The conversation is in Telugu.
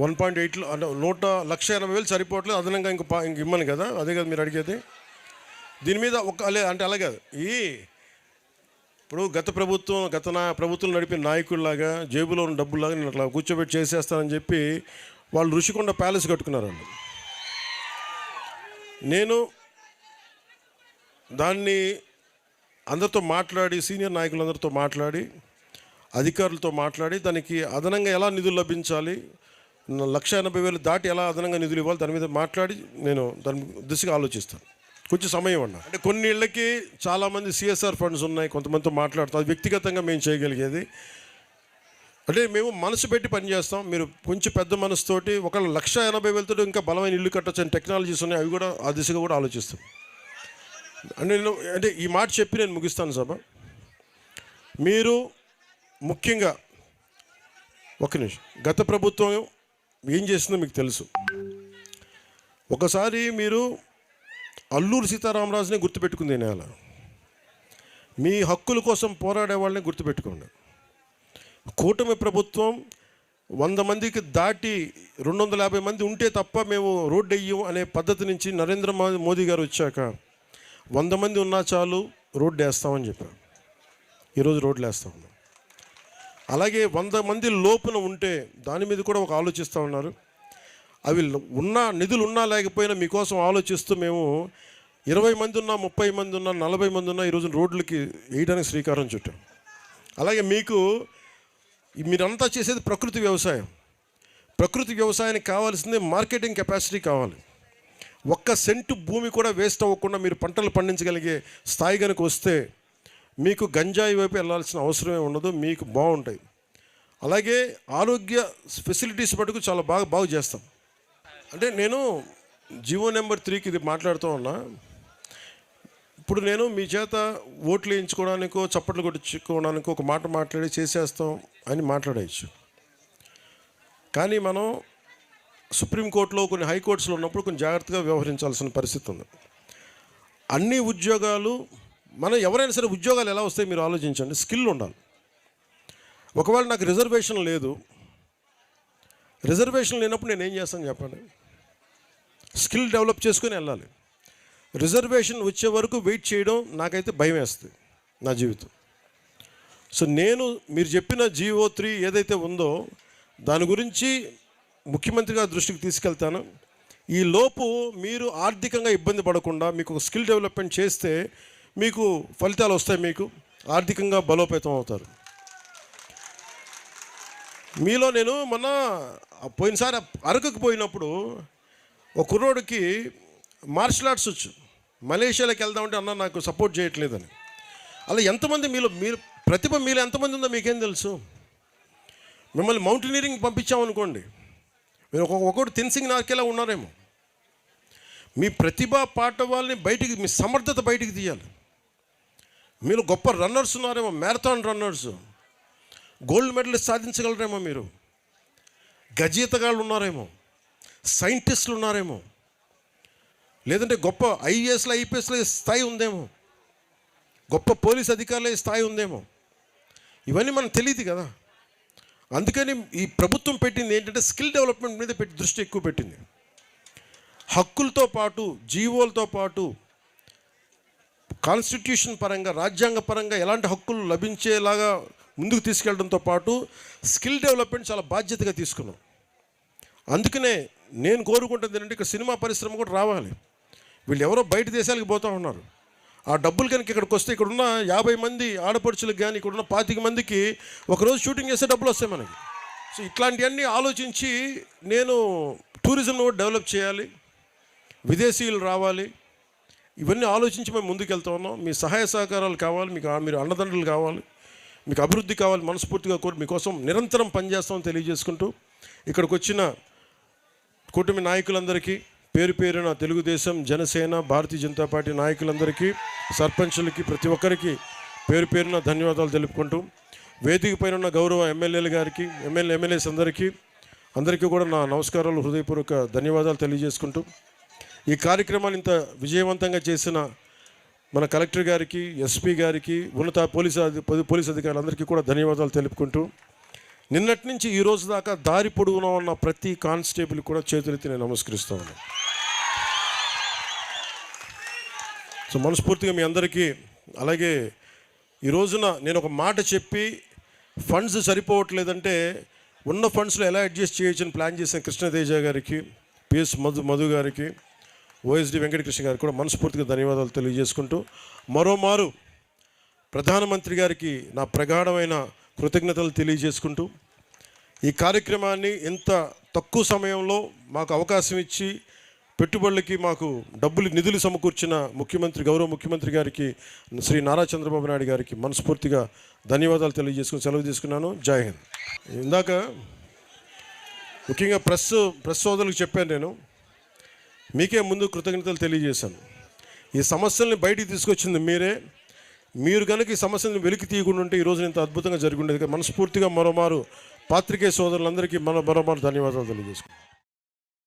వన్ పాయింట్ ఎయిట్లో అంటే నూట లక్ష ఎనభై వేలు సరిపోవట్లేదు అదనంగా ఇంక ఇంక ఇమ్మను కదా అదే కదా మీరు అడిగేది. దీని మీద ఒక లేదు అంటే అలాగే ఈ ఇప్పుడు గత ప్రభుత్వం గత నా ప్రభుత్వం నడిపిన నాయకుల్లాగా జేబులో ఉన్న డబ్బులాగా నేను అట్లా కూర్చోబెట్టి చేసేస్తానని చెప్పి వాళ్ళు ఋషికొండ ప్యాలెస్ కట్టుకున్నారు వాళ్ళు నేను దాన్ని అందరితో మాట్లాడి సీనియర్ నాయకులందరితో మాట్లాడి అధికారులతో మాట్లాడి దానికి అదనంగా ఎలా నిధులు లభించాలి లక్ష ఎనభై వేలు దాటి ఎలా అదనంగా నిధులు ఇవ్వాలి దాని మీద మాట్లాడి నేను దాని దిశగా ఆలోచిస్తాను. కొంచెం సమయం అన్న. అంటే కొన్ని ఇళ్ళకి చాలామంది సిఎస్ఆర్ ఫండ్స్ ఉన్నాయి కొంతమందితో మాట్లాడతాం. అది వ్యక్తిగతంగా మేము చేయగలిగేది. అంటే మేము మనసు పెట్టి పనిచేస్తాం మీరు కొంచెం పెద్ద మనసుతోటి ఒక లక్ష ఎనభై వేలతో ఇంకా బలమైన ఇల్లు కట్టొచ్చు అని టెక్నాలజీస్ ఉన్నాయి అవి కూడా ఆ దిశగా కూడా ఆలోచిస్తాం. అంటే నేను అంటే ఈ మాట చెప్పి నేను ముగిస్తాను సభ. మీరు ముఖ్యంగా ఒక నిమిషం. గత ప్రభుత్వం ఏం చేసిందో మీకు తెలుసు. ఒకసారి మీరు అల్లూరు సీతారామరాజుని గుర్తుపెట్టుకుంది నేల మీ హక్కుల కోసం పోరాడే వాళ్ళని గుర్తుపెట్టుకోండి. కూటమి ప్రభుత్వం వంద మందికి దాటి రెండు వందల యాభై మంది ఉంటే తప్ప మేము రోడ్డు వెయ్యం అనే పద్ధతి నుంచి నరేంద్ర మో- మోదీ గారు వచ్చాక వంద మంది ఉన్నా చాలు రోడ్డు వేస్తామని చెప్పారు. ఈరోజు రోడ్లు వేస్తా ఉన్నాం. అలాగే వంద మంది లోపున ఉంటే దాని మీద కూడా ఒక ఆలోచిస్తూ ఉన్నారు. అవి ఉన్నా నిధులు ఉన్నా లేకపోయినా మీకోసం ఆలోచిస్తూ మేము ఇరవై మంది ఉన్నా ముప్పై మంది ఉన్నా నలభై మంది ఉన్నా ఈరోజు రోడ్లకి వేయడానికి శ్రీకారం చుట్టాం. అలాగే మీకు మీరంతా చేసేది ప్రకృతి వ్యవసాయం. ప్రకృతి వ్యవసాయానికి కావాల్సింది మార్కెటింగ్ కెపాసిటీ కావాలి. ఒక్క సెంటు భూమి కూడా వేస్ట్ అవ్వకుండా మీరు పంటలు పండించగలిగే స్థాయి కనుక వస్తే మీకు గంజాయి వైపు వెళ్ళాల్సిన అవసరమే ఉండదు మీకు బాగుంటాయి. అలాగే ఆరోగ్య ఫెసిలిటీస్ మటుకు చాలా బాగా బాగు చేస్తాం. అంటే నేను జివో నెంబర్ త్రీకి ఇది మాట్లాడుతూ ఉన్నా. ఇప్పుడు నేను మీ చేత ఓట్లు వేయించుకోవడానికో చప్పట్లు కొట్టించుకోవడానికో ఒక మాట మాట్లాడి చేసేస్తాం అని మాట్లాడేయచ్చు. కానీ మనం సుప్రీంకోర్టులో కొన్ని హైకోర్ట్స్లో ఉన్నప్పుడు కొంచెం జాగ్రత్తగా వ్యవహరించాల్సిన పరిస్థితి ఉంది. అన్ని ఉద్యోగాలు మనం ఎవరైనా సరే ఉద్యోగాలు ఎలా వస్తాయి మీరు ఆలోచించండి. స్కిల్ ఉండాలి. ఒకవేళ నాకు రిజర్వేషన్ లేదు రిజర్వేషన్ లేనప్పుడు నేను ఏం చేస్తాను చెప్పండి? స్కిల్ డెవలప్ చేసుకొని వెళ్ళాలి. రిజర్వేషన్ వచ్చే వరకు వెయిట్ చేయడం నాకైతే భయం వేస్తుంది నా జీవితం. సో నేను మీరు చెప్పిన జీవో త్రీ ఏదైతే ఉందో దాని గురించి ముఖ్యమంత్రి గారి దృష్టికి తీసుకెళ్తాను. ఈ లోపు మీరు ఆర్థికంగా ఇబ్బంది పడకుండా మీకు ఒక స్కిల్ డెవలప్మెంట్ చేస్తే మీకు ఫలితాలు వస్తాయి మీకు. ఆర్థికంగా బలోపేతం అవుతారు. మీలో నేను మొన్న పోయినసారి అరకుకు పోయినప్పుడు ఒక కుర్రోడికి మార్షల్ ఆర్ట్స్ వచ్చు. మలేషియాలోకి వెళ్దామంటే అన్న నాకు సపోర్ట్ చేయట్లేదని. అలా ఎంతమంది మీలో మీరు ప్రతిభ మీలో ఎంతమంది ఉందో మీకేం తెలుసు? మిమ్మల్ని మౌంటైనీరింగ్ పంపించామనుకోండి మీరు ఒక ఒకటి తెన్సింగ్ నాకేలా ఉన్నారేమో. మీ ప్రతిభ పాట వాళ్ళని బయటికి మీ సమర్థత బయటికి తీయాలి. మీరు గొప్ప రన్నర్స్ ఉన్నారేమో మ్యారథాన్ రన్నర్స్ గోల్డ్ మెడల్ సాధించగలరేమో మీరు? గజీతగాళ్ళు ఉన్నారేమో? సైంటిస్టులు ఉన్నారేమో? లేదంటే గొప్ప ఐఏఎస్లో ఐపీఎస్లో స్థాయి ఉందేమో? గొప్ప పోలీస్ అధికారుల స్థాయి ఉందేమో? ఇవన్నీ మనకు తెలియదు కదా. అందుకని ఈ ప్రభుత్వం పెట్టింది ఏంటంటే స్కిల్ డెవలప్మెంట్ మీద పెట్టి దృష్టి ఎక్కువ పెట్టింది. హక్కులతో పాటు జీవోలతో పాటు కాన్స్టిట్యూషన్ పరంగా రాజ్యాంగ పరంగా ఎలాంటి హక్కులు లభించేలాగా ముందుకు తీసుకెళ్ళడంతో పాటు స్కిల్ డెవలప్మెంట్ చాలా బాధ్యతగా తీసుకున్నాం. అందుకనే నేను కోరుకుంటుంది ఏంటంటే ఇక్కడ సినిమా పరిశ్రమ కూడా రావాలి. వీళ్ళు ఎవరో బయట దేశాలకు పోతూ ఉన్నారు. ఆ డబ్బులు కనుక ఇక్కడికి వస్తే ఇక్కడ ఉన్న యాభై మంది ఆడపడుచులకు కానీ ఇక్కడ ఉన్న పాతిక మందికి ఒకరోజు షూటింగ్ చేస్తే డబ్బులు వస్తాయి మనకి. సో ఇట్లాంటివన్నీ ఆలోచించి నేను టూరిజం కూడా డెవలప్ చేయాలి. విదేశీయులు రావాలి. ఇవన్నీ ఆలోచించి మేము ముందుకెళ్తా ఉన్నాం. మీ సహాయ సహకారాలు కావాలి మీకు మీరు అన్నదండలు కావాలి మీకు అభివృద్ధి కావాలి మనస్ఫూర్తిగా కోరి మీకోసం నిరంతరం పనిచేస్తామని తెలియజేసుకుంటూ ఇక్కడికి వచ్చిన కూటమి నాయకులందరికీ పేరు పేరున తెలుగుదేశం జనసేన భారతీయ జనతా పార్టీ నాయకులందరికీ సర్పంచులకి ప్రతి ఒక్కరికి పేరు పేరున ధన్యవాదాలు తెలుపుకుంటూ వేదిక పైన ఉన్న గౌరవ ఎమ్మెల్యేలు గారికి ఎమ్మెల్యే ఎమ్మెల్యేస్ అందరికీ అందరికీ కూడా నా నమస్కారాలు హృదయపూర్వక ధన్యవాదాలు తెలియజేసుకుంటూ ఈ కార్యక్రమాన్ని ఇంత విజయవంతంగా చేసిన మన కలెక్టర్ గారికి ఎస్పీ గారికి ఉన్నత పోలీసు అధి- పోలీస్ అధికారులందరికీ కూడా ధన్యవాదాలు తెలుపుకుంటూ నిన్నటి నుంచి ఈ రోజు దాకా దారి పొడుగున ఉన్న ప్రతి కానిస్టేబుల్ కూడా చేతులెత్తి నేను నమస్కరిస్తా ఉన్నాను. సో మనస్ఫూర్తిగా మీ అందరికీ అలాగే ఈ రోజున నేను ఒక మాట చెప్పి ఫండ్స్ సరిపోవట్లేదంటే ఉన్న ఫండ్స్లో ఎలా అడ్జస్ట్ చేయొచ్చని ప్లాన్ చేసిన కృష్ణతేజ గారికి పిఎస్ మధు మధు గారికి ఓఎస్డి వెంకటకృష్ణ గారికి కూడా మనస్ఫూర్తిగా ధన్యవాదాలు తెలియజేసుకుంటూ మరోమారు ప్రధానమంత్రి గారికి నా ప్రగాఢమైన కృతజ్ఞతలు తెలియజేసుకుంటూ ఈ కార్యక్రమాన్ని ఇంత తక్కువ సమయంలో మాకు అవకాశం ఇచ్చి పెట్టుబడులకి మాకు డబ్బులు నిధులు సమకూర్చిన ముఖ్యమంత్రి గౌరవ ముఖ్యమంత్రి గారికి శ్రీ నారా చంద్రబాబు నాయుడు గారికి మనస్ఫూర్తిగా ధన్యవాదాలు తెలియజేసుకుని సెలవు తీసుకున్నాను. జై హింద్. ఇందాక ముఖ్యంగా ప్రెస్ ప్రెస్ సోదరులకు చెప్పాను నేను. మీకే ముందు కృతజ్ఞతలు తెలియజేశాను. ఈ సమస్యల్ని బయటికి తీసుకొచ్చింది మీరే. మీరు కనుక ఈ సమస్యలను వెలికి తీయకుండా ఉంటే ఈ ఇంత అద్భుతంగా జరిగి ఉండేది. మనస్ఫూర్తిగా మరోమారు పాత్రికేయ సోదరులందరికీ మన మరోమారు ధన్యవాదాలు తెలియజేసుకుంటాం